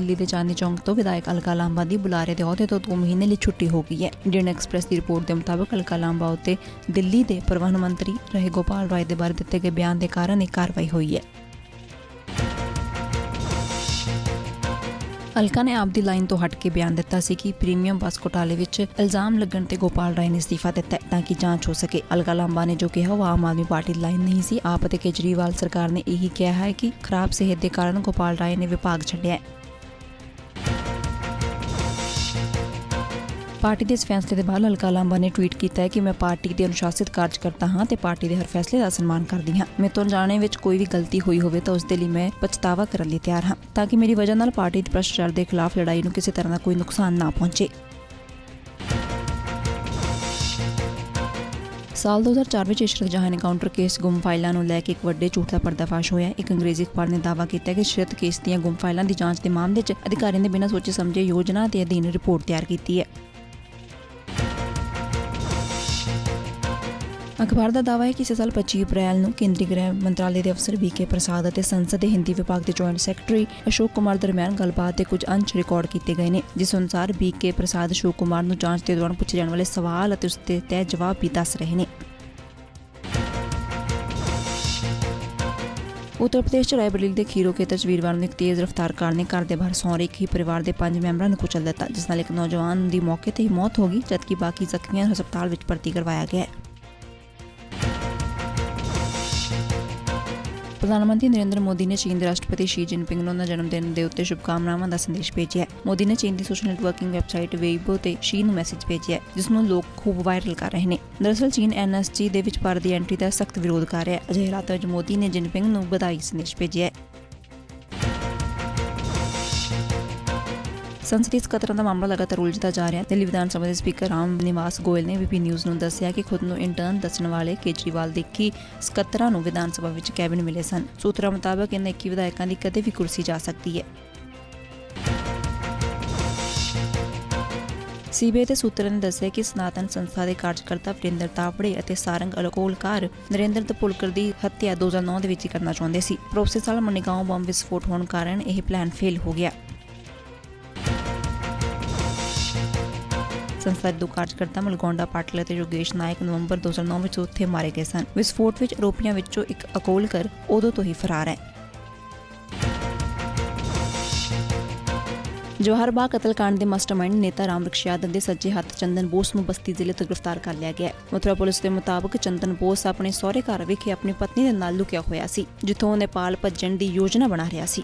ਦਿੱਲੀ ਦੇ ਚਾਂਦਨੀ ਚੌਂਕ ਤੋਂ ਵਿਧਾਇਕ ਅਲਕਾ ਲਾਂਬਾ ਦੀ ਬੁਲਾਰੇ ਦੇ ਅਹੁਦੇ ਤੋਂ 2 ਮਹੀਨੇ ਲਈ ਛੁੱਟੀ ਹੋ ਗਈ ਹੈ। ਇੰਡੀਅਨ ਐਕਸਪ੍ਰੈਸ ਦੀ ਰਿਪੋਰਟ ਦੇ ਮੁਤਾਬਕ ਅਲਕਾ ਲਾਂਬਾ ਉੱਤੇ ਦਿੱਲੀ ਦੇ ਪਰਿਵਹਨ ਮੰਤਰੀ ਰਹੇ ਗੋਪਾਲ ਰਾਏ ਦੇ ਬਾਰੇ ਦਿੱਤੇ ਗਏ ਬਿਆਨ ਦੇ ਕਾਰਨ ਇਹ ਕਾਰਵਾਈ ਹੋਈ ਹੈ। ਅਲਕਾ ਨੇ ਆਪਦੀ ਲਾਈਨ ਤੋਂ ਹਟ ਕੇ ਬਿਆਨ ਦਿੱਤਾ ਸੀ ਕਿ ਪ੍ਰੀਮੀਅਮ ਬੱਸ ਘੁਟਾਲੇ ਵਿੱਚ ਇਲਜ਼ਾਮ ਲੱਗਣ ਤੇ ਗੋਪਾਲ ਰਾਏ ਨੇ ਅਸਤੀਫਾ ਦਿੱਤਾ ਤਾਂ ਕਿ ਜਾਂਚ ਹੋ ਸਕੇ। ਅਲਕਾ ਲਾਂਬਾ ਨੇ ਜੋ ਕਿਹਾ, ਉਹ ਆਮ ਆਦਮੀ ਪਾਰਟੀ ਦੀ ਲਾਈਨ ਨਹੀਂ ਸੀ। ਆਪ ਅਤੇ ਕੇਜਰੀਵਾਲ ਸਰਕਾਰ ਨੇ ਇਹੀ ਕਿਹਾ ਹੈ ਕਿ ਖਰਾਬ ਸਿਹਤ ਦੇ ਕਾਰਨ ਗੋਪਾਲ ਰਾਏ ਨੇ ਵਿਭਾਗ ਛੱਡਿਆ ਹੈ। ਪਾਰਟੀ ਦੇ ਇਸ ਫੈਸਲੇ ਦੇ ਬਾਅਦ ਅਲਕਾ ਲਾਂਬਾ ਨੇ ਟਵੀਟ ਕੀਤਾ ਹੈ ਕਿ ਮੈਂ ਪਾਰਟੀ ਦੇ ਅਨੁਸ਼ਾਸਿਤ ਕਾਰਜਕਰਤਾ ਹਾਂ ਤੇ ਪਾਰਟੀ ਦੇ ਹਰ ਫੈਸਲੇ ਦਾ ਸਨਮਾਨ ਕਰਦੀ ਹਾਂ। ਮੇਰੇ ਤੋਂ ਜਾਣੇ ਵਿੱਚ ਕੋਈ ਵੀ ਗਲਤੀ ਹੋਈ ਹੋਵੇ ਤਾਂ ਉਸ ਦੇ ਲਈ ਮੈਂ ਪਛਤਾਵਾ ਕਰਨ ਲਈ ਤਿਆਰ ਹਾਂ, ਤਾਂ ਕਿ ਮੇਰੀ ਵਜ੍ਹਾ ਨਾਲ ਪਾਰਟੀ ਦੇ ਭ੍ਰਿਸ਼ਟਾਚਾਰ ਦੇ ਖਿਲਾਫ ਲੜਾਈ ਨੂੰ ਕਿਸੇ ਤਰ੍ਹਾਂ ਦਾ ਕੋਈ ਨੁਕਸਾਨ ਨਾ ਪਹੁੰਚੇ। ਸਾਲ 2004 ਵਿੱਚ ਇਸ਼ਰਤ ਜਹਾਨ ਐਨਕਾਊਂਟਰ ਕੇਸ ਗੁੰਮ ਫਾਈਲਾਂ ਨੂੰ ਲੈ ਕੇ ਇੱਕ ਵੱਡੇ ਝੂਠ ਦਾ ਪਰਦਾਫਾਸ਼ ਹੋਇਆ। ਇੱਕ ਅੰਗਰੇਜ਼ੀ ਅਖਬਾਰ ਨੇ ਦਾਅਵਾ ਕੀਤਾ ਕਿ ਇਸ਼ਰਤ ਕੇਸ ਦੀਆਂ ਗੁੰਮ ਫਾਈਲਾਂ ਦੀ ਜਾਂਚ ਦੇ ਮਾਮਲੇ 'ਚ ਅਧਿਕਾਰੀਆਂ ਨੇ ਬਿਨਾਂ ਸੋਚੇ ਸਮਝੇ ਯੋਜਨਾ ਦੇ ਅਧੀਨ ਰਿਪੋਰਟ ਤਿਆਰ ਕੀਤੀ ਹੈ। ਅਖਬਾਰ ਦਾ ਦਾਅਵਾ ਹੈ ਕਿ ਇਸੇ ਸਾਲ 25 ਅਪ੍ਰੈਲ ਨੂੰ ਕੇਂਦਰੀ ਗ੍ਰਹਿ ਮੰਤਰਾਲੇ ਦੇ ਅਫਸਰ ਵੀਕੇ ਪ੍ਰਸਾਦ ਅਤੇ ਸੰਸਦ ਦੇ ਹਿੰਦੀ ਵਿਭਾਗ ਦੇ ਜੁਆਇੰਟ ਸੈਕਟਰੀ ਅਸ਼ੋਕ ਕੁਮਾਰ ਦਰਮਿਆਨ ਗੱਲਬਾਤ ਦੇ ਕੁਝ ਅੰਸ਼ ਰਿਕਾਰਡ ਕੀਤੇ ਗਏ ਨੇ, ਜਿਸ ਅਨੁਸਾਰ ਵੀਕੇ ਪ੍ਰਸਾਦ ਅਸ਼ੋਕ ਕੁਮਾਰ ਨੂੰ ਜਾਂਚ ਦੇ ਦੌਰਾਨ ਪੁੱਛੇ ਜਾਣ ਵਾਲੇ ਸਵਾਲ ਅਤੇ ਉਸ ਦੇ ਤੈਅ ਜਵਾਬ ਵੀ ਦੱਸ ਰਹੇ ਨੇ। ਉੱਤਰ ਪ੍ਰਦੇਸ਼ ਚ ਰਾਏਬਰੇਲੀ ਦੇ ਖੀਰੋ ਖੇਤਰ ਚ ਵੀਰਵਾਰ ਨੂੰ ਇੱਕ ਤੇਜ਼ ਰਫ਼ਤਾਰ ਕਾਰ ਨੇ ਘਰ ਦੇ ਬਾਹਰ ਸੌਂ ਰਹੇ ਇੱਕ ਹੀ ਪਰਿਵਾਰ ਦੇ ਪੰਜ ਮੈਂਬਰਾਂ ਨੂੰ ਕੁਚਲ ਦਿੱਤਾ, ਜਿਸ ਨਾਲ ਇੱਕ ਨੌਜਵਾਨ ਦੀ ਮੌਕੇ ਤੇ ਹੀ ਮੌਤ ਹੋ ਗਈ, ਜਦਕਿ ਬਾਕੀ ਜ਼ਖਮੀਆਂ ਨੂੰ ਹਸਪਤਾਲ ਵਿੱਚ ਭਰਤੀ ਕਰਵਾਇਆ ਗਿਆ ਹੈ। ਪ੍ਰਧਾਨ ਮੰਤਰੀ ਨਰਿੰਦਰ ਮੋਦੀ ਨੇ ਚੀਨ ਦੇ ਰਾਸ਼ਟਰਪਤੀ ਸ਼ੀ ਜਿਨਪਿੰਗ ਨੂੰ ਉਹਨਾਂ ਜਨਮ ਦਿਨ ਦੇ ਉੱਤੇ ਸ਼ੁਭਕਾਮਨਾਵਾਂ ਦਾ ਸੰਦੇਸ਼ ਭੇਜਿਆ ਹੈ। ਮੋਦੀ ਨੇ ਚੀਨ ਦੀ ਸੋਸ਼ਲ ਨੈਟਵਰਕਿੰਗ ਵੈਬਸਾਈਟ ਵੇਈਬੋ ਤੇ ਸ਼ੀ ਨੂੰ ਮੈਸੇਜ ਭੇਜਿਆ ਹੈ, ਜਿਸ ਨੂੰ ਲੋਕ ਖੂਬ ਵਾਇਰਲ ਕਰ ਰਹੇ ਨੇ। ਦਰਅਸਲ ਚੀਨ ਐਨਐਸਜੀ ਦੇ ਵਿੱਚ ਭਾਰਤ ਦੀ ਐਂਟਰੀ ਦਾ ਸਖਤ ਵਿਰੋਧ ਕਰ ਰਿਹਾ ਹੈ। ਅਜਿਹੇ ਹਾਲਾਤਾਂ ਵਿੱਚ ਮੋਦੀ ਨੇ ਜਿਨਪਿੰਗ ਨੂੰ ਵਧਾਈ ਸੰਦੇਸ਼ ਭੇਜਿਆ ਹੈ। ਸੰਸਦੀ ਸਕੱਤਰਾਂ ਦਾ ਮਾਮਲਾ ਲਗਾਤਾਰ ਉਲਝਦਾ ਜਾ ਰਿਹਾ ਹੈ। ਦਿੱਲੀ ਵਿਧਾਨ ਸਭਾ ਦੇ ਸਪੀਕਰ ਰਾਮ ਨਿਵਾਸ ਗੋਇਲ ਨੇ ਬੀਪੀ ਨਿਊਜ਼ ਨੂੰ ਦੱਸਿਆ ਕਿ ਖੁਦ ਨੂੰ ਇੰਟਰਨ ਦੱਸਣ ਵਾਲੇ ਕੇਜਰੀਵਾਲ ਦੇ 21 ਸਕੱਤਰਾਂ ਨੂੰ ਵਿਧਾਨ ਸਭਾ ਵਿੱਚ ਕੈਬਿਨ ਮਿਲੇ ਸਨ। ਸੂਤਰਾਂ ਮੁਤਾਬਕ ਇਹਨਾਂ 21 ਵਿਧਾਇਕਾਂ ਦੀ ਕਦੇ ਵੀ ਕੁਰਸੀ ਜਾ ਸਕਦੀ ਹੈ। ਸੀਬੀਆਈ ਦੇ ਸੂਤਰਾਂ ਨੇ ਦੱਸਿਆ ਕਿ ਸਨਾਤਨ ਸੰਸਥਾ ਦੇ ਕਾਰਜਕਰਤਾ ਵਰਿੰਦਰ ਤਾਪੜੇ ਅਤੇ ਸਾਰੰਗ ਅਲਕੋਲਕਾਰ ਨਰਿੰਦਰ ਤਪੁਲਕਰ ਦੀ ਹੱਤਿਆ 2009 ਦੇ ਵਿੱਚ ਕਰਨਾ ਚਾਹੁੰਦੇ ਸੀ। ਪ੍ਰੋਸੈਸ ਸਾਲ ਮਨੀਗਾਂਵ ਬੰਬ ਵਿਸਫੋਟ ਹੋਣ ਕਾਰਨ ਇਹ ਪਲਾਨ ਫੇਲ ਹੋ ਗਿਆ। ਸੰਸਥਾ ਦੇ ਦੋ ਕਾਰਜਕਰਤਾ ਮਲਗੋਂਡਾ ਪਾਟਲ ਅਤੇ ਯੋਗੇਸ਼ ਨਾਇਕ ਨਵੰਬਰ 2009 ਵਿੱਚ ਉੱਥੇ ਮਾਰੇ ਗਏ ਸਨ। ਵਿਸਫੋਟ ਵਿੱਚ ਆਰੋਪੀਆਂ ਵਿੱਚੋਂ ਇੱਕ ਅਕੋਲਕਰ ਉਦੋਂ ਤੋਂ ਹੀ ਫਰਾਰ ਹੈ। ਜਵਾਹਰ ਬਾਗ ਕਤਲकांड ਦੇ ਮਾਸਟਰਮਾਈਂਡ ਨੇਤਾ ਰਾਮ ਰਕਸ਼ਿਆਦਨ ਦੇ ਸੱਜੇ ਹੱਥ ਚੰਦਨ ਬੋਸ ਨੂੰ ਬਸਤੀ ਜ਼ਿਲ੍ਹੇ ਤੋਂ ਗ੍ਰਿਫਤਾਰ ਕਰ ਲਿਆ ਗਿਆ ਹੈ। ਮਥੁਰਾ ਪੁਲਿਸ ਦੇ ਮੁਤਾਬਕ ਚੰਦਨ ਬੋਸ ਆਪਣੇ ਸਹੁਰੇ ਘਰ ਵਿਖੇ ਆਪਣੀ ਪਤਨੀ ਦੇ ਨਾਲ ਲੁਕਿਆ ਹੋਇਆ ਸੀ, ਜਿੱਥੋਂ ਉਹ ਨੇਪਾਲ ਭੱਜਣ ਦੀ ਯੋਜਨਾ ਬਣਾ ਰਿਹਾ ਸੀ।